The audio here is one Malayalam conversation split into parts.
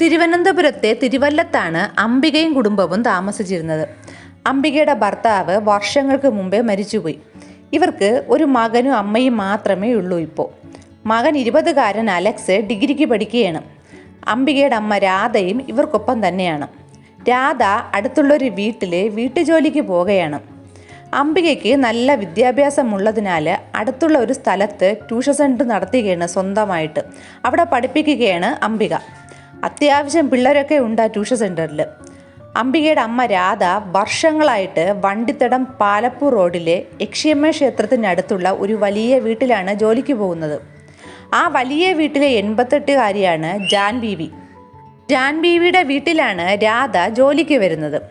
തിരുവനന്തപുരത്തെ തിരുവല്ലത്താണ് അംബികയും കുടുംബവും താമസിച്ചിരുന്നത്. അംബികയുടെ ഭർത്താവ് വർഷങ്ങൾക്ക് മുമ്പേ മരിച്ചുപോയി. ഇവർക്ക് ഒരു മകനും അമ്മയും മാത്രമേ ഉള്ളൂ ഇപ്പോൾ മകൻ ഇരുപതുകാരൻ അലക്സ് ഡിഗ്രിക്ക് പഠിക്കുകയാണ്. അംബികയുടെ അമ്മ രാധയും ഇവർക്കൊപ്പം തന്നെയാണ്. രാധ അടുത്തുള്ളൊരു വീട്ടിൽ വീട്ടുജോലിക്ക് പോവുകയാണ്. അംബികയ്ക്ക് നല്ല വിദ്യാഭ്യാസമുള്ളതിനാൽ അടുത്തുള്ള ഒരു സ്ഥലത്ത് ട്യൂഷൻ സെന്റർ നടത്തുകയാണ് സ്വന്തമായിട്ട്. അവിടെ പഠിപ്പിക്കുകയാണ് അംബിക. അത്യാവശ്യം പിള്ളേരൊക്കെ ഉണ്ട് ആ ട്യൂഷൻ സെന്ററിൽ അംബികയുടെ അമ്മ രാധ വർഷങ്ങളായിട്ട് വണ്ടിത്തടം പാലപ്പൂർ റോഡിലെ യക്ഷിയമ്മ ക്ഷേത്രത്തിനടുത്തുള്ള ഒരു വലിയ വീട്ടിലാണ് ജോലിക്ക് പോകുന്നത്. ആ വലിയ വീട്ടിലെ എൺപത്തെട്ടുകാരിയാണ് ജാൻ ബീവി. ജാൻ ബീവിയുടെ വീട്ടിലാണ് രാധ ജോലിക്ക് വരുന്നത്.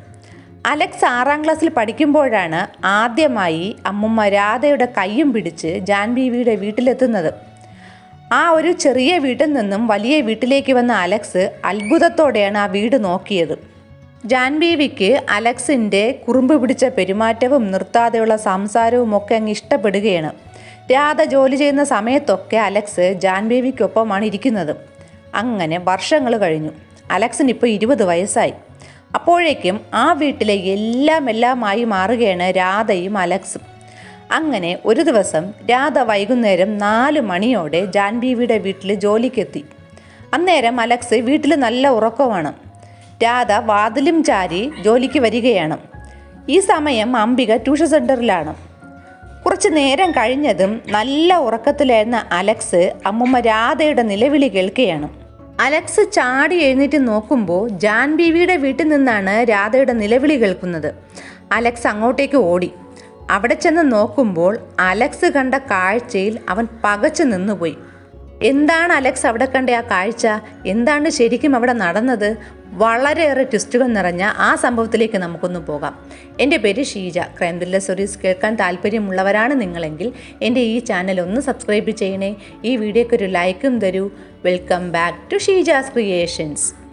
അലക്സ് ആറാം ക്ലാസ്സിൽ പഠിക്കുമ്പോഴാണ് ആദ്യമായി അമ്മുമ്മ രാധയുടെ കൈയും പിടിച്ച് ജാൻ ബീവിയുടെ വീട്ടിലെത്തുന്നത്. ആ ഒരു ചെറിയ വീട്ടിൽ നിന്നും വലിയ വീട്ടിലേക്ക് വന്ന അലക്സ് അത്ഭുതത്തോടെയാണ് ആ വീട് നോക്കിയത്. ജാൻബീവിക്ക് അലക്സിന്റെ കുറുമ്പ് പിടിച്ച പെരുമാറ്റവും നിർത്താതെയുള്ള സംസാരവും ഒക്കെ അങ്ങ് ഇഷ്ടപ്പെടുകയാണ്. രാധ ജോലി ചെയ്യുന്ന സമയത്തൊക്കെ അലക്സ് ജാൻബീവിക്കൊപ്പമാണ് ഇരിക്കുന്നത്. അങ്ങനെ വർഷങ്ങൾ കഴിഞ്ഞു. അലക്സിന് ഇപ്പോൾ ഇരുപത് വയസ്സായി. അപ്പോഴേക്കും ആ വീട്ടിലെ എല്ലാം എല്ലാമായി മാറുകയാണ് രാധയും അലക്സും. അങ്ങനെ ഒരു ദിവസം രാധ വൈകുന്നേരം നാല് മണിയോടെ ജാൻബീവിയുടെ വീട്ടിൽ ജോലിക്കെത്തി. അന്നേരം അലക്സ് വീട്ടിൽ നല്ല ഉറക്കമാണ്. രാധ വാതിലും ചാരി ജോലിക്ക് വരികയാണ്. ഈ സമയം അംബിക ട്യൂഷൻ സെന്ററിലാണ് കുറച്ച് നേരം കഴിഞ്ഞതും നല്ല ഉറക്കത്തിലായിരുന്ന അലക്സ് അമ്മുമ്മ രാധയുടെ നിലവിളി കേൾക്കുകയാണ്. അലക്സ് ചാടി എഴുന്നേറ്റ് നോക്കുമ്പോൾ ജാൻ വീട്ടിൽ നിന്നാണ് രാധയുടെ നിലവിളി കേൾക്കുന്നത്. അലക്സ് അങ്ങോട്ടേക്ക് ഓടി. അവിടെ ചെന്ന് നോക്കുമ്പോൾ അലക്സ് കണ്ട കാഴ്ചയിൽ അവൻ പകച്ചു നിന്നുപോയി. എന്താണ് അലക്സ് അവിടെ കണ്ട ആ കാഴ്ച? എന്താണ് ശരിക്കും അവിടെ നടന്നത്? വളരെയേറെ ട്വിസ്റ്റുകൾ നിറഞ്ഞ ആ സംഭവത്തിലേക്ക് നമുക്കൊന്ന് പോകാം. എന്റെ പേര് ഷീജ. ക്രൈം ത്രില്ലർ സ്റ്റോറീസ് കേൾക്കാൻ താല്പര്യമുള്ളവരാണ് നിങ്ങളെങ്കിൽ എന്റെ ഈ ചാനൽ ഒന്ന് സബ്സ്ക്രൈബ് ചെയ്യണേ. ഈ വീഡിയോയ്ക്ക് ഒരു ലൈക്കും തരൂ. Welcome back to Sheeja's creations.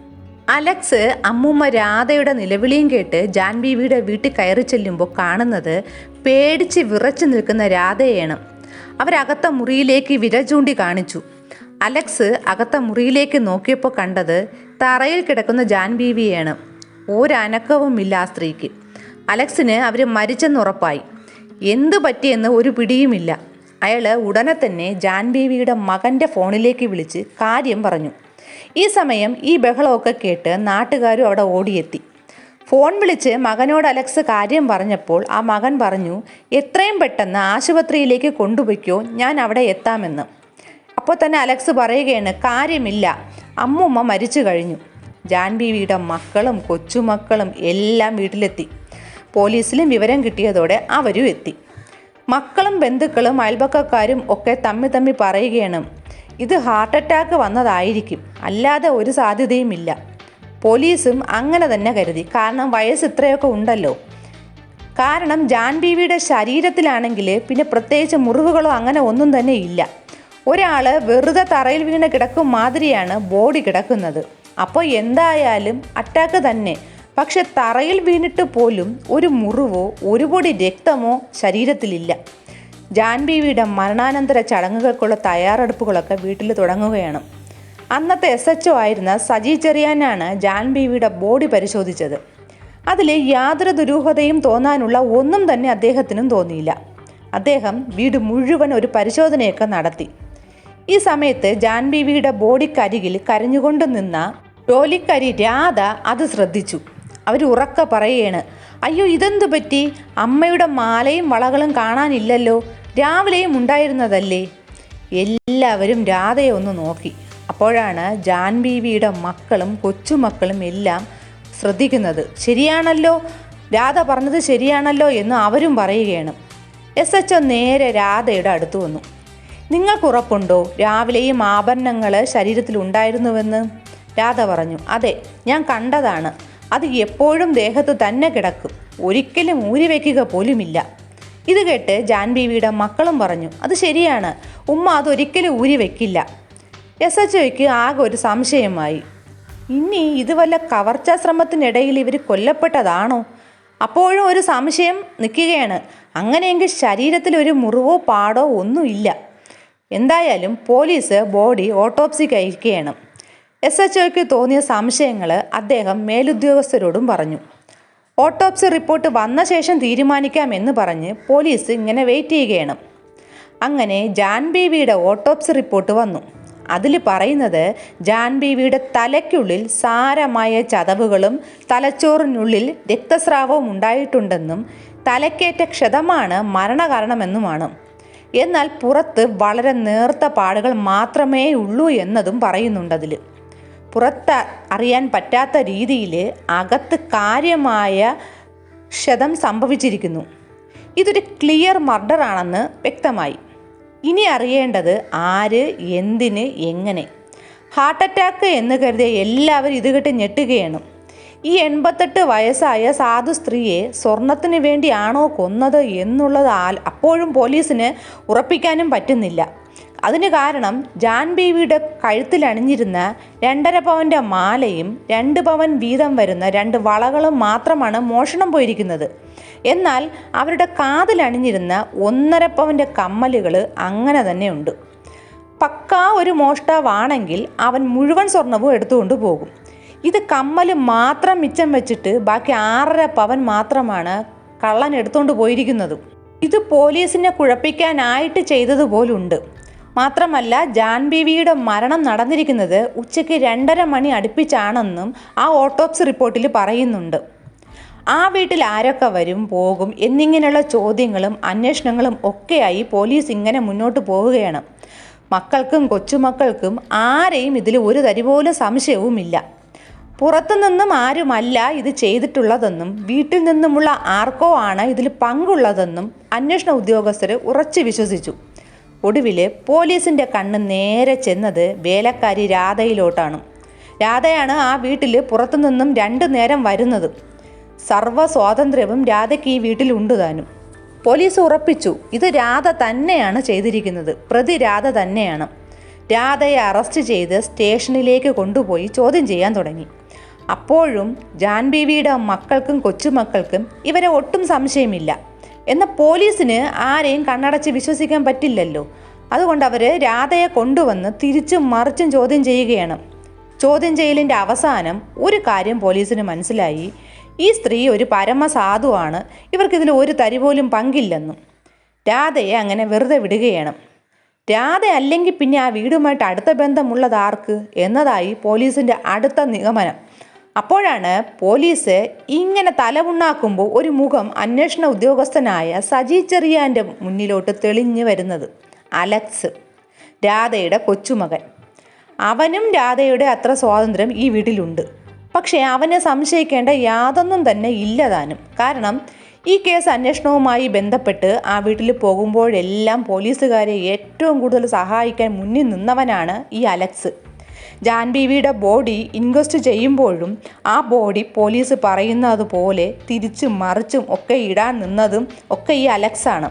Alex അമ്മൂമ്മ രാധയുടെ നിലവിളിയും കേട്ട് ജാൻബീവിയുടെ വീട്ടിൽ കയറി ചെല്ലുമ്പോൾ കാണുന്നത് പേടിച്ച് വിറച്ചു നിൽക്കുന്ന രാധയാണ് അവരകത്ത മുറിയിലേക്ക് വിര ചൂണ്ടി കാണിച്ചു. അലക്സ് അകത്ത മുറിയിലേക്ക് നോക്കിയപ്പോൾ കണ്ടത് തറയിൽ കിടക്കുന്ന ജാൻബീവിയാണ് ഒരനക്കവുമില്ല ആ സ്ത്രീക്ക്. അലക്സിന് അവർ മരിച്ചെന്ന് ഉറപ്പായി. എന്തു പറ്റിയെന്ന് ഒരു പിടിയുമില്ല. അയാൾ ഉടനെ തന്നെ ജാൻബീവിയുടെ മകന്റെ ഫോണിലേക്ക് വിളിച്ച് കാര്യം പറഞ്ഞു. ഈ സമയം ഈ ബഹളമൊക്കെ കേട്ട് നാട്ടുകാരും അവിടെ ഓടിയെത്തി. ഫോൺ വിളിച്ച് മകനോട് അലക്സ് കാര്യം പറഞ്ഞപ്പോൾ ആ മകൻ പറഞ്ഞു എത്രയും പെട്ടെന്ന് ആശുപത്രിയിലേക്ക് കൊണ്ടുപോയിക്കോ ഞാൻ അവിടെ എത്താമെന്ന്. അപ്പോൾ തന്നെ അലക്സ് പറയുകയാണ് കാര്യമില്ല അമ്മുമ്മ മരിച്ചു കഴിഞ്ഞു. ജാൻബീവിയുടെ മക്കളും കൊച്ചുമക്കളും എല്ലാം വീട്ടിലെത്തി. പോലീസിലും വിവരം കിട്ടിയതോടെ അവരും എത്തി. മക്കളും ബന്ധുക്കളും അയൽപക്കക്കാരും ഒക്കെ തമ്മി തമ്മി പറയുകയാണ് ഇത് ഹാർട്ട് അറ്റാക്ക് വന്നതായിരിക്കും. അല്ലാതെ ഒരു സാധ്യതയുമില്ല. പോലീസും അങ്ങനെ തന്നെ കരുതി. കാരണം വയസ്സ് ഇത്രയൊക്കെ ഉണ്ടല്ലോ. കാരണം ജാൻ ബീവിയുടെ ശരീരത്തിലാണെങ്കിൽ പിന്നെ പ്രത്യേകിച്ച് മുറിവുകളോ അങ്ങനെ ഒന്നും തന്നെ ഇല്ല. ഒരാൾ വെറുതെ തറയിൽ വീണ് കിടക്കും മാതിരിയാണ് ബോഡി കിടക്കുന്നത്. അപ്പോൾ എന്തായാലും അറ്റാക്ക് തന്നെ. പക്ഷെ തറയിൽ വീണിട്ട് പോലും ഒരു മുറിവോ ഒരു പൊടി രക്തമോ ശരീരത്തിലില്ല. ജാൻബീവിയുടെ മരണാനന്തര ചടങ്ങുകൾക്കുള്ള തയ്യാറെടുപ്പുകളൊക്കെ വീട്ടിൽ തുടങ്ങുകയാണ്. അന്നത്തെ എസ് എച്ച് ആയിരുന്ന സജി ചെറിയാനാണ് ജാൻബീവിയുടെ ബോഡി പരിശോധിച്ചത്. അതിൽ യാതൊരു ദുരൂഹതയും തോന്നാനുള്ള ഒന്നും തന്നെ അദ്ദേഹത്തിനും തോന്നിയില്ല. അദ്ദേഹം വീട് മുഴുവൻ ഒരു പരിശോധനയൊക്കെ നടത്തി. ഈ സമയത്ത് ജാൻബീവിയുടെ ബോഡിക്കരികിൽ കരഞ്ഞുകൊണ്ട് നിന്ന ജോലിക്കാരി രാധ അത് ശ്രദ്ധിച്ചു. അവർ ഉറക്ക പറയുകയാണ് അയ്യോ ഇതെന്തു പറ്റി? അമ്മയുടെ മാലയും വളകളും കാണാനില്ലല്ലോ. രാവിലെയും ഉണ്ടായിരുന്നതല്ലേ? എല്ലാവരും രാധയെ ഒന്ന് നോക്കി. അപ്പോഴാണ് ജാൻബീവിയുടെ മക്കളും കൊച്ചുമക്കളും എല്ലാം ശ്രദ്ധിക്കുന്നത്. ശരിയാണല്ലോ? രാധ പറഞ്ഞത് ശരിയാണല്ലോ എന്ന് അവരും പറയുകയാണ്. എസ് എച്ച് നേരെ രാധയുടെ അടുത്ത് വന്നു. നിങ്ങൾക്ക് ഉറപ്പുണ്ടോ? രാവിലെയും ആഭരണങ്ങൾ ശരീരത്തിൽ ഉണ്ടായിരുന്നുവെന്ന്? രാധ പറഞ്ഞു. അതെ ഞാൻ കണ്ടതാണ്. അത് എപ്പോഴും ദേഹത്ത് തന്നെ കിടക്കും. ഒരിക്കലും ഊരി വയ്ക്കുക പോലുമില്ല. ഇത് കേട്ട് ജാൻബീവിയുടെ മക്കളും പറഞ്ഞു അത് ശരിയാണ്. ഉമ്മ അതൊരിക്കലും ഊരി വെക്കില്ല. എസ് എച്ച് ഒയ്ക്ക് ആകെ ഒരു സംശയമായി. ഇനി ഇത് വല്ല കവർച്ചാ ശ്രമത്തിനിടയിൽ ഇവർ കൊല്ലപ്പെട്ടതാണോ? അപ്പോഴും ഒരു സംശയം നിൽക്കുകയാണ്. അങ്ങനെയെങ്കിൽ ശരീരത്തിൽ ഒരു മുറിവോ പാടോ ഒന്നുമില്ല എന്തായാലും പോലീസ് ബോഡി ഓട്ടോപ്സി അയക്കുകയാണ് എസ് എച്ച് ഒക്ക് തോന്നിയ സംശയങ്ങൾ അദ്ദേഹം മേലുദ്യോഗസ്ഥരോടും പറഞ്ഞു. ഓട്ടോപ്സി റിപ്പോർട്ട് വന്ന ശേഷം തീരുമാനിക്കാം എന്ന് പറഞ്ഞ് പോലീസ് ഇങ്ങനെ വെയിറ്റ് ചെയ്യുകയാണ്. അങ്ങനെ ജാൻ ബീവിയുടെ ഓട്ടോപ്സി റിപ്പോർട്ട് വന്നു. അതിൽ പറയുന്നത് ജാൻ ബീവിയുടെ തലയ്ക്കുള്ളിൽ സാരമായ ചതവുകളും തലച്ചോറിനുള്ളിൽ രക്തസ്രാവവും ഉണ്ടായിട്ടുണ്ടെന്നും തലക്കേറ്റ ക്ഷതമാണ് മരണകാരണമെന്നുമാണ്. എന്നാൽ പുറത്ത് വളരെ നേർത്ത പാടുകൾ മാത്രമേ ഉള്ളൂ എന്നതും പറയുന്നുണ്ട് അതിൽ. പുറത്ത് അറിയാൻ പറ്റാത്ത രീതിയിൽ അകത്ത് കാര്യമായ ക്ഷതം സംഭവിച്ചിരിക്കുന്നു. ഇതൊരു ക്ലിയർ മർഡറാണെന്ന് വ്യക്തമായി. ഇനി അറിയേണ്ടത് ആര് എന്തിന് എങ്ങനെ? ഹാർട്ട് അറ്റാക്ക് എന്ന് കരുതിയ എല്ലാവരും ഇത് കെട്ട് ഞെട്ടുകയാണ്. ഈ എൺപത്തെട്ട് വയസ്സായ സാധു സ്ത്രീയെ സ്വർണത്തിന് വേണ്ടിയാണോ കൊന്നത് എന്നുള്ളത് അപ്പോഴും പോലീസിന് ഉറപ്പിക്കാനും പറ്റുന്നില്ല. അതിന് കാരണം ജാൻ ബീവിയുടെ കഴുത്തിൽ അണിഞ്ഞിരുന്ന രണ്ടര പവന്റെ മാലയും രണ്ട് പവൻ വീതം വരുന്ന രണ്ട് വളകളും മാത്രമാണ് മോഷണം പോയിരിക്കുന്നത്. എന്നാൽ അവരുടെ കാതിൽ അണിഞ്ഞിരുന്ന ഒന്നര പവന്റെ കമ്മലുകൾ അങ്ങനെ തന്നെയുണ്ട് പക്കാ ഒരു മോഷ്ടാവാണെങ്കിൽ അവൻ മുഴുവൻ സ്വർണവും എടുത്തുകൊണ്ട് പോകും. ഇത് കമ്മൽ മാത്രം മിച്ചം വെച്ചിട്ട് ബാക്കി ആറര പവൻ മാത്രമാണ് കള്ളൻ എടുത്തുകൊണ്ട് പോയിരിക്കുന്നത്. ഇത് പോലീസിനെ കുഴപ്പിക്കാനായിട്ട് ചെയ്തതുപോലുണ്ട്. മാത്രമല്ല ജാൻ ബീവിയുടെ മരണം നടന്നിരിക്കുന്നത് ഉച്ചയ്ക്ക് രണ്ടര മണി അടുപ്പിച്ചാണെന്നും ആ ഓട്ടോപ്സി റിപ്പോർട്ടിൽ പറയുന്നുണ്ട്. ആ വീട്ടിൽ ആരൊക്കെ വരും പോകും എന്നിങ്ങനെയുള്ള ചോദ്യങ്ങളും അന്വേഷണങ്ങളും ഒക്കെയായി പോലീസ് ഇങ്ങനെ മുന്നോട്ട് പോവുകയാണ്. മക്കൾക്കും കൊച്ചുമക്കൾക്കും ആരെയും ഇതിൽ ഒരു തരി പോലും സംശയവുമില്ല. പുറത്തുനിന്നും ആരുമല്ല ഇത് ചെയ്തിട്ടുള്ളതെന്നും വീട്ടിൽ നിന്നുമുള്ള ആർക്കോ ആണ് ഇതിൽ പങ്കുള്ളതെന്നും അന്വേഷണ ഉദ്യോഗസ്ഥർ ഉറച്ചു വിശ്വസിച്ചു. ഒടുവിൽ പോലീസിന്റെ കണ്ണ് നേരെ ചെന്നത് വേലക്കാരി രാധയിലോട്ടാണ്. രാധയാണ് ആ വീട്ടിൽ പുറത്തു നിന്നും രണ്ടു നേരം വരുന്നത്. സർവ സ്വാതന്ത്ര്യവും രാധയ്ക്ക് ഈ വീട്ടിലുണ്ട് താനും. പോലീസ് ഉറപ്പിച്ചു ഇത് രാധ തന്നെയാണ് ചെയ്തിരിക്കുന്നത് പ്രതി രാധ തന്നെയാണ്. രാധയെ അറസ്റ്റ് ചെയ്ത് സ്റ്റേഷനിലേക്ക് കൊണ്ടുപോയി ചോദ്യം ചെയ്യാൻ തുടങ്ങി. അപ്പോഴും ജാൻബീവിയുടെ മക്കൾക്കും കൊച്ചുമക്കൾക്കും ഇവരെ ഒട്ടും സംശയമില്ല. എന്നാൽ പോലീസിന് ആരെയും കണ്ണടച്ച് വിശ്വസിക്കാൻ പറ്റില്ലല്ലോ. അതുകൊണ്ട് അവർ രാധയെ കൊണ്ടുവന്ന് തിരിച്ചും മറിച്ചും ചോദ്യം ചെയ്യുകയാണ്. ചോദ്യം ചെയ്യലിന്റെ അവസാനം ഒരു കാര്യം പോലീസിന് മനസ്സിലായി. ഈ സ്ത്രീ ഒരു പരമസാധുവാണ്. ഇവർക്കിതിൽ ഒരു തരി പോലും പങ്കില്ലെന്നും. രാധയെ അങ്ങനെ വെറുതെ വിടുകയാണ്. രാധ അല്ലെങ്കിൽ പിന്നെ ആ വീടുമായിട്ട് അടുത്ത ബന്ധമുള്ളത് ആർക്ക്? എന്നതായി പോലീസിന്റെ അടുത്ത നിഗമനം. അപ്പോഴാണ് പോലീസ് ഇങ്ങനെ തലമുണ്ണാക്കുമ്പോൾ ഒരു മുഖം അന്വേഷണ ഉദ്യോഗസ്ഥനായ സജി ചെറിയാന്റെ മുന്നിലോട്ട് തെളിഞ്ഞു വരുന്നത്. അലക്സ് രാധയുടെ കൊച്ചുമകൻ. അവനും രാധയുടെ അത്ര സ്വാതന്ത്ര്യം ഈ വീട്ടിലുണ്ട്. പക്ഷേ അവനെ സംശയിക്കേണ്ട യാതൊന്നും തന്നെ ഇല്ലതാനും കാരണം ഈ കേസ് അന്വേഷണവുമായി ബന്ധപ്പെട്ട് ആ വീട്ടിൽ പോകുമ്പോഴെല്ലാം പോലീസുകാരെ ഏറ്റവും കൂടുതൽ സഹായിക്കാൻ മുന്നിൽ നിന്നവനാണ് ഈ അലക്സ്. ജാൻ ബീവിയുടെ ബോഡി ഇൻവെസ്റ്റ് ചെയ്യുമ്പോഴും ആ ബോഡി പോലീസ് പറയുന്നത് പോലെ തിരിച്ചും മറിച്ചും ഒക്കെ ഇടാൻ നിന്നതും ഒക്കെ ഈ അലക്സാണ്.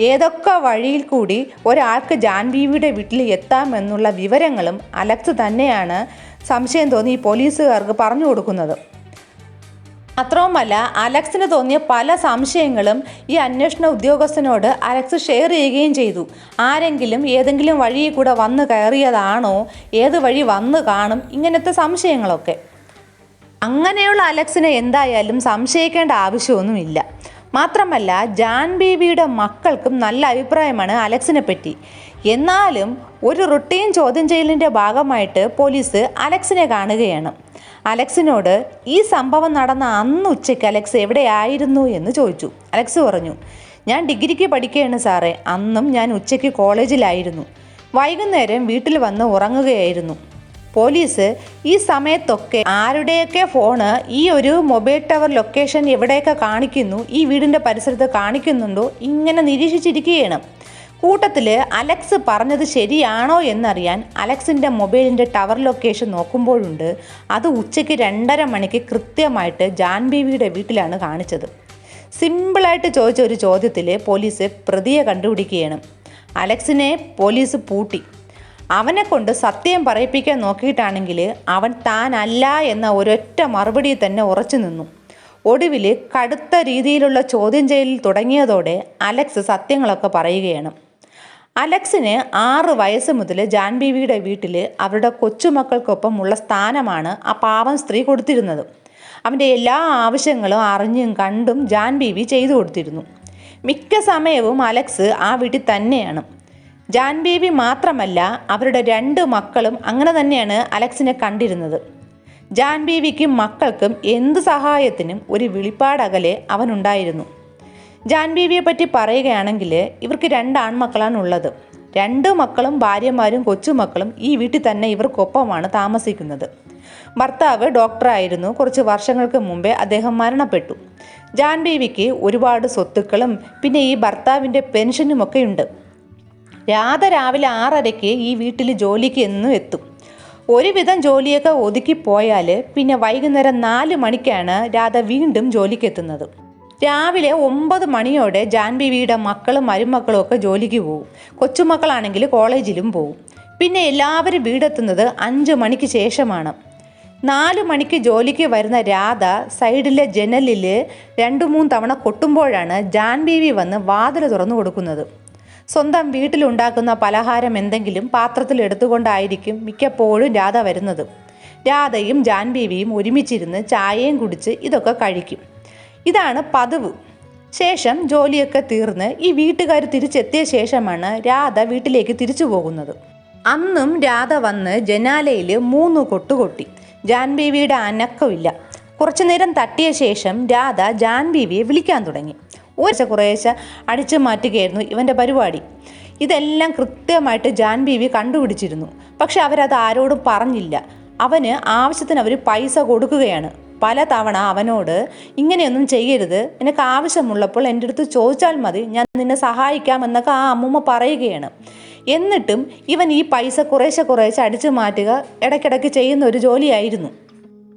ഏതൊക്കെ വഴിയിൽ കൂടി ഒരാൾക്ക് ജാൻ ബീവിയുടെ വീട്ടിൽ എത്താമെന്നുള്ള വിവരങ്ങളും അലക്സ് തന്നെയാണ് സംശയം തോന്നി പോലീസുകാർക്ക് പറഞ്ഞു കൊടുക്കുന്നത്. മാത്രവുമല്ല അലക്സിന് തോന്നിയ പല സംശയങ്ങളും ഈ അന്വേഷണ ഉദ്യോഗസ്ഥനോട് അലക്സ് ഷെയർ ചെയ്യുകയും ചെയ്തു. ആരെങ്കിലും ഏതെങ്കിലും വഴിയിൽ കൂടെ വന്ന് കയറിയതാണോ ഏത് വഴി വന്ന് കാണും ഇങ്ങനത്തെ സംശയങ്ങളൊക്കെ. അങ്ങനെയുള്ള അലക്സിനെ എന്തായാലും സംശയിക്കേണ്ട ആവശ്യമൊന്നുമില്ല. മാത്രമല്ല ജാൻ ബേബിയുടെ മക്കൾക്കും നല്ല അഭിപ്രായമാണ് അലക്സിനെ പറ്റി എന്നാലും ഒരു റുട്ടീൻ ചോദ്യം ചെയ്യലിന്റെ ഭാഗമായിട്ട് പോലീസ് അലക്സിനെ കാണുകയാണ്. അലക്സിനോട് ഈ സംഭവം നടന്ന അന്ന് ഉച്ചയ്ക്ക് അലക്സ് എവിടെയായിരുന്നു? എന്ന് ചോദിച്ചു. അലക്സ് പറഞ്ഞു ഞാൻ ഡിഗ്രിക്ക് പഠിക്കുകയാണ് സാറേ. അന്നും ഞാൻ ഉച്ചയ്ക്ക് കോളേജിലായിരുന്നു. വൈകുന്നേരം വീട്ടിൽ വന്ന് ഉറങ്ങുകയായിരുന്നു. പോലീസ് ഈ സമയത്തൊക്കെ ആരുടെയൊക്കെ ഫോണ് ഈ ഒരു മൊബൈൽ ടവർ ലൊക്കേഷൻ എവിടെയൊക്കെ കാണിക്കുന്നു? ഈ വീടിന്റെ പരിസരത്ത് കാണിക്കുന്നുണ്ടോ? ഇങ്ങനെ നിരീക്ഷിച്ചിരിക്കുകയാണ്. കൂട്ടത്തിൽ അലക്സ് പറഞ്ഞത് ശരിയാണോ എന്നറിയാൻ അലക്സിന്റെ മൊബൈലിന്റെ ടവർ ലൊക്കേഷൻ നോക്കുമ്പോഴുണ്ട് അത് ഉച്ചയ്ക്ക് രണ്ടര മണിക്ക് കൃത്യമായിട്ട് ജാൻ ബീവിയുടെ വീട്ടിലാണ് കാണിച്ചത്. സിമ്പിളായിട്ട് ചോദിച്ച ഒരു ചോദ്യത്തിൽ പോലീസ് പ്രതിയെ കണ്ടുപിടിക്കുകയാണ്. അലക്സിനെ പോലീസ് പൂട്ടി. അവനെ കൊണ്ട് സത്യം പറയിപ്പിക്കാൻ നോക്കിയിട്ടാണെങ്കിൽ അവൻ താനല്ല എന്ന ഒരൊറ്റ മറുപടി തന്നെ ഉറച്ചു നിന്നു. ഒടുവിൽ കടുത്ത രീതിയിലുള്ള ചോദ്യം ചെയ്യലിൽ തുടങ്ങിയതോടെ അലക്സ് സത്യങ്ങളൊക്കെ പറയുകയാണ്. അലക്സിന് ആറ് വയസ്സ് മുതൽ ജാൻബീവിയുടെ വീട്ടിൽ അവരുടെ കൊച്ചുമക്കൾക്കൊപ്പമുള്ള സ്ഥാനമാണ് ആ പാവം സ്ത്രീ കൊടുത്തിരുന്നത്. അവന്റെ എല്ലാ ആവശ്യങ്ങളും അറിഞ്ഞും കണ്ടും ജാൻബീവി ചെയ്തു കൊടുത്തിരുന്നു. മിക്ക സമയവും അലക്സ് ആ വീട്ടിൽ തന്നെയാണ്. ജാൻബീവി മാത്രമല്ല അവരുടെ രണ്ട് മക്കളും അങ്ങനെ തന്നെയാണ് അലക്സിനെ കണ്ടിരുന്നത്. ജാൻബീവിക്കും മക്കൾക്കും എന്ത് സഹായത്തിനും ഒരു വിളിപ്പാടകലെ അവനുണ്ടായിരുന്നു. ജാൻബേബിയെ പറ്റി പറയുകയാണെങ്കിൽ ഇവർക്ക് രണ്ട് ആൺമക്കളാണ് ഉള്ളത്. രണ്ട് മക്കളും ഭാര്യമാരും കൊച്ചുമക്കളും ഈ വീട്ടിൽ തന്നെ ഇവർക്കൊപ്പമാണ് താമസിക്കുന്നത്. ഭർത്താവ് ഡോക്ടറായിരുന്നു. കുറച്ച് വർഷങ്ങൾക്ക് മുമ്പേ അദ്ദേഹം മരണപ്പെട്ടു. ജാൻബീവിക്ക് ഒരുപാട് സ്വത്തുക്കളും പിന്നെ ഈ ഭർത്താവിന്റെ പെൻഷനുമൊക്കെ ഉണ്ട്. രാധ രാവിലെ ആറരയ്ക്ക് ഈ വീട്ടിൽ ജോലിക്ക് എന്നും എത്തും. ഒരുവിധം ജോലിയൊക്കെ ഒതുക്കി പോയാൽ പിന്നെ വൈകുന്നേരം നാല് മണിക്കാണ് രാധ വീണ്ടും ജോലിക്ക് എത്തുന്നത്. രാവിലെ ഒമ്പത് മണിയോടെ ജാൻബിവിയുടെ മക്കളും മരുമക്കളും ഒക്കെ ജോലിക്ക് പോകും കൊച്ചുമക്കളാണെങ്കിൽ കോളേജിലും പോകും പിന്നെ എല്ലാവരും വീടെത്തുന്നത് അഞ്ച് മണിക്ക് ശേഷമാണ്. നാല് മണിക്ക് ജോലിക്ക് വരുന്ന രാധ സൈഡിലെ ജനലിൽ രണ്ട് മൂന്ന് തവണ കൊട്ടുമ്പോഴാണ് ജാൻബീവി വന്ന് വാതിൽ തുറന്നു കൊടുക്കുന്നത്. സ്വന്തം വീട്ടിലുണ്ടാക്കുന്ന പലഹാരം എന്തെങ്കിലും പാത്രത്തിൽ എടുത്തുകൊണ്ടായിരിക്കും മിക്കപ്പോഴും രാധ വരുന്നത്. രാധയും ജാൻബീവിയും ഒരുമിച്ചിരുന്ന് ചായയും കുടിച്ച് ഇതൊക്കെ കഴിക്കും. ഇതാണ് പതിവ്. ശേഷം ജോലിയൊക്കെ തീർന്ന് ഈ വീട്ടുകാർ തിരിച്ചെത്തിയ ശേഷമാണ് രാധ വീട്ടിലേക്ക് തിരിച്ചു പോകുന്നത്. അന്നും രാധ വന്ന് ജനാലയിൽ മൂന്ന് കൊട്ടുകൊട്ടി. ജാൻബീവിയുടെ അനക്കമില്ല. കുറച്ചു നേരം തട്ടിയ ശേഷം രാധ ജാൻബീവിയെ വിളിക്കാൻ തുടങ്ങി. കുറേശ്ശെ കുറേശ്ശെ അടിച്ചു മാറ്റുകയായിരുന്നു ഇവന്റെ പരിപാടി. ഇതെല്ലാം കൃത്യമായിട്ട് ജാൻബീവി കണ്ടുപിടിച്ചിരുന്നു. പക്ഷെ അവരത് ആരോടും പറഞ്ഞില്ല. അവന് ആവശ്യത്തിന് അവർ പൈസ കൊടുക്കുകയാണ്. പല തവണ അവനോട് ഇങ്ങനെയൊന്നും ചെയ്യരുത്. നിനക്ക് ആവശ്യമുള്ളപ്പോൾ എന്റെ അടുത്ത് ചോദിച്ചാൽ മതി. ഞാൻ നിന്നെ സഹായിക്കാം എന്നൊക്കെ ആ അമ്മൂമ്മ പറയുകയാണ്. എന്നിട്ടും ഇവൻ ഈ പൈസ കുറേശ്ശെ കുറേശ്ശെ അടിച്ചു മാറ്റുക ഇടയ്ക്കിടയ്ക്ക് ചെയ്യുന്ന ഒരു ജോലിയായിരുന്നു.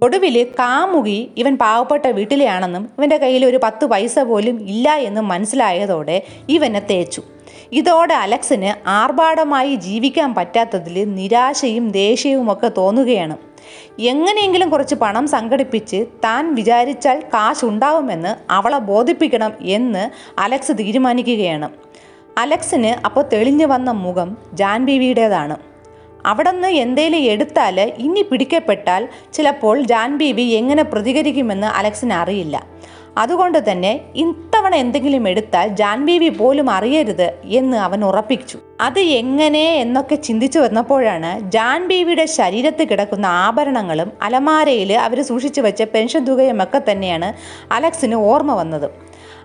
ഒടുവിൽ കാമുകി ഇവൻ പാവപ്പെട്ട വീട്ടിലെയാണെന്നും ഇവന്റെ കയ്യിൽ ഒരു പത്ത് പൈസ പോലും ഇല്ല എന്നും മനസ്സിലായതോടെ ഇവനെ തേച്ചു. ഇതോടെ അലക്സിന് ആർഭാടമായി ജീവിക്കാൻ പറ്റാത്തതിൽ നിരാശയും ദേഷ്യവുമൊക്കെ തോന്നുകയാണ്. എങ്ങനെയെങ്കിലും കുറച്ച് പണം സംഘടിപ്പിച്ച് താൻ വിചാരിച്ചാൽ കാശ് കാശുണ്ടാവുമെന്ന് അവളെ ബോധിപ്പിക്കണം എന്ന് അലക്സ് തീരുമാനിക്കുകയാണ്. അലക്സിന് അപ്പോൾ തെളിഞ്ഞു വന്ന മുഖം ജാൻബീവിയുടേതാണ് അവിടെ നിന്ന് എന്തേലും എടുത്താൽ ഇനി പിടിക്കപ്പെട്ടാൽ ചിലപ്പോൾ ജാൻ ബീവി എങ്ങനെ പ്രതികരിക്കുമെന്ന് അലക്സിന് അറിയില്ല. അതുകൊണ്ട് തന്നെ ഇത്തവണ എന്തെങ്കിലും എടുത്താൽ ജാൻബീവി പോലും അറിയരുത് എന്ന് അവൻ ഉറപ്പിച്ചു. അത് എങ്ങനെ എന്നൊക്കെ ചിന്തിച്ചു വന്നപ്പോഴാണ് ജാൻബീവിയുടെ ശരീരത്തിൽ കിടക്കുന്ന ആഭരണങ്ങളും അലമാരയിൽ അവർ സൂക്ഷിച്ചു വെച്ച പെൻഷൻ തുകയുമൊക്കെ തന്നെയാണ് അലക്സിന് ഓർമ്മ വന്നത്.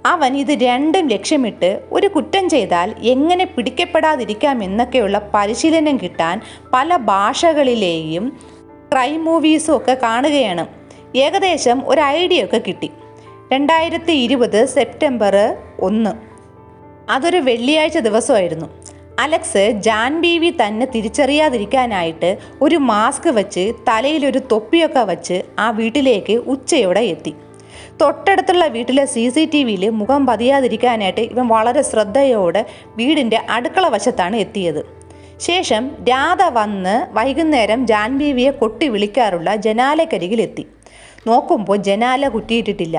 അവൻ ഇത് രണ്ടും ലക്ഷ്യമിട്ട് ഒരു കുറ്റം ചെയ്താൽ എങ്ങനെ പിടിക്കപ്പെടാതിരിക്കാം എന്നൊക്കെയുള്ള പരിശീലനം കിട്ടാൻ പല ഭാഷകളിലെയും ക്രൈം മൂവീസും ഒക്കെ കാണുകയാണ്. ഏകദേശം ഒരു ഐഡിയ ഒക്കെ കിട്ടി. രണ്ടായിരത്തി ഇരുപത് സെപ്റ്റംബർ ഒന്ന്. അതൊരു വെള്ളിയാഴ്ച ദിവസമായിരുന്നു. അലക്സ് ജാൻ ബീവി തന്നെ തിരിച്ചറിയാതിരിക്കാനായിട്ട് ഒരു മാസ്ക് വെച്ച് തലയിലൊരു തൊപ്പിയൊക്കെ വെച്ച് ആ വീട്ടിലേക്ക് ഉച്ചയോടെ എത്തി. തൊട്ടടുത്തുള്ള വീട്ടിലെ സി സി ടി വിയിൽ മുഖം പതിയാതിരിക്കാനായിട്ട് ഇവൻ വളരെ ശ്രദ്ധയോടെ വീടിന്റെ അടുക്കള വശത്താണ് എത്തിയത്. ശേഷം രാധ വന്ന് വൈകുന്നേരം ജാൻബീവിയെ കൊട്ടി വിളിക്കാറുള്ള ജനാലക്കരികിലെത്തി. നോക്കുമ്പോൾ ജനാല കുറ്റിയിട്ടിട്ടില്ല.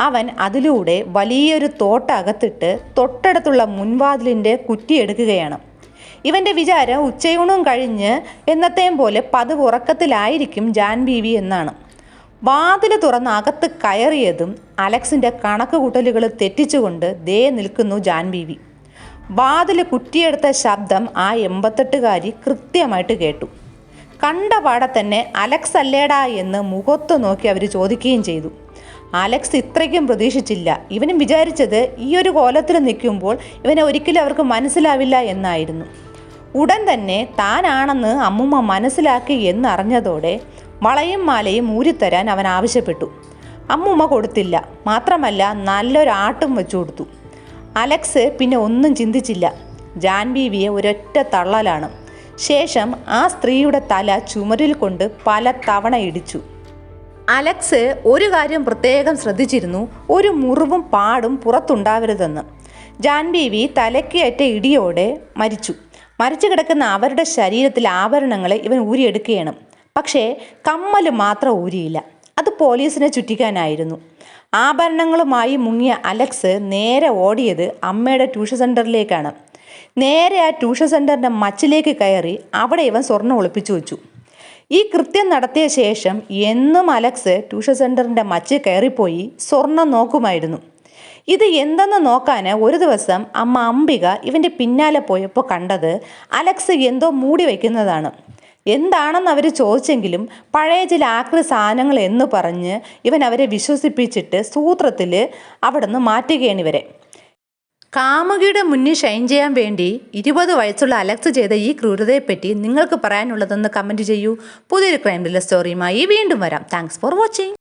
അവൻ അതിലൂടെ വലിയൊരു തോട്ട അകത്തിട്ട് തൊട്ടടുത്തുള്ള മുൻവാതിലിന്റെ കുറ്റിയെടുക്കുകയാണ് ഇവന്റെ വിചാരം ഉച്ചയൂണും കഴിഞ്ഞ് എന്നത്തെയും പോലെ പതിവ് ഉറക്കത്തിലായിരിക്കും ജാൻബീവി എന്നാണ്. വാതിൽ തുറന്ന് അകത്ത് കയറിയതും അലക്സിന്റെ കണക്ക് കൂട്ടലുകൾ തെറ്റിച്ചുകൊണ്ട് ദേ നിൽക്കുന്നു ജാൻബീവി വാതിൽ കുറ്റിയെടുത്ത ശബ്ദം ആ എൺപത്തെട്ടുകാരി കൃത്യമായിട്ട് കേട്ടു. കണ്ട പാടെ തന്നെ അലക്സ് അല്ലേടാ എന്ന് മുഖത്ത് നോക്കി അവർ ചോദിക്കുകയും ചെയ്തു. അലക്സ് ഇത്രയ്ക്കും പ്രതീക്ഷിച്ചില്ല. ഇവനും വിചാരിച്ചത് ഈ ഒരു കോലത്തിൽ നിൽക്കുമ്പോൾ ഇവനെ ഒരിക്കലും അവർക്ക് മനസ്സിലാവില്ല എന്നായിരുന്നു. ഉടൻ തന്നെ താനാണെന്ന് അമ്മുമ്മ മനസ്സിലാക്കി എന്നറിഞ്ഞതോടെ വളയും മാലയും ഊരിത്തരാൻ അവൻ ആവശ്യപ്പെട്ടു. അമ്മുമ്മ കൊടുത്തില്ല. മാത്രമല്ല നല്ലൊരാട്ടും വെച്ചു കൊടുത്തു. അലക്സ് പിന്നെ ഒന്നും ചിന്തിച്ചില്ല. ജാൻബീവിയെ ഒരൊറ്റ തള്ളലാണ്. ശേഷം ആ സ്ത്രീയുടെ തല ചുമരിൽ കൊണ്ട് പല തവണ ഇടിച്ചു. അലക്സ് ഒരു കാര്യം പ്രത്യേകം ശ്രദ്ധിച്ചിരുന്നു. ഒരു മുറിവും പാടും പുറത്തുണ്ടാവരുതെന്ന്. ജാൻബീവി തലക്കേറ്റ ഇടിയോടെ മരിച്ചു. മരിച്ചു കിടക്കുന്ന അവരുടെ ശരീരത്തിലെ ആഭരണങ്ങളെ ഇവൻ ഊരിയെടുക്കുകയാണ്. പക്ഷേ കമ്മൽ മാത്രം ഊരിയില്ല. അത് പോലീസിനെ ചുറ്റിക്കാനായിരുന്നു. ആഭരണങ്ങളുമായി മുങ്ങിയ അലക്സ് നേരെ ഓടിയത് അമ്മയുടെ ട്യൂഷൻ സെന്ററിലേക്കാണ് നേരെ ആ ട്യൂഷൻ സെന്ററിന്റെ മച്ചിലേക്ക് കയറി അവിടെ ഇവൻ സ്വർണം ഒളിപ്പിച്ചു വെച്ചു. ഈ കൃത്യം നടത്തിയ ശേഷം എന്നും അലക്സ് ട്യൂഷൻ സെന്ററിന്റെ മച്ച് കയറിപ്പോയി സ്വർണം നോക്കുമായിരുന്നു. ഇത് എന്തെന്ന് നോക്കാൻ ഒരു ദിവസം അമ്മ അംബിക ഇവന്റെ പിന്നാലെ പോയപ്പോൾ കണ്ടത് അലക്സ് എന്തോ മൂടി വയ്ക്കുന്നതാണ് എന്താണെന്ന് അവർ ചോദിച്ചെങ്കിലും പഴയ ചില ആക്രി സാധനങ്ങൾ എന്ന് പറഞ്ഞ് ഇവൻ അവരെ വിശ്വസിപ്പിച്ചിട്ട് സൂത്രത്തിൽ അവിടെ നിന്ന് മാറ്റുകയാണ് ഇവരെ. കാമുകിയുടെ മുന്നിൽ ഷൈൻ ചെയ്യാൻ വേണ്ടി ഇരുപത് വയസ്സുള്ള അലക്സ് ചെയ്ത ഈ ക്രൂരതയെപ്പറ്റി നിങ്ങൾക്ക് പറയാനുള്ളതെന്ന് കമന്റ് ചെയ്യൂ. പുതിയൊരു ക്രൈം സ്റ്റോറിയുമായി വീണ്ടും വരാം. Thanks for watching.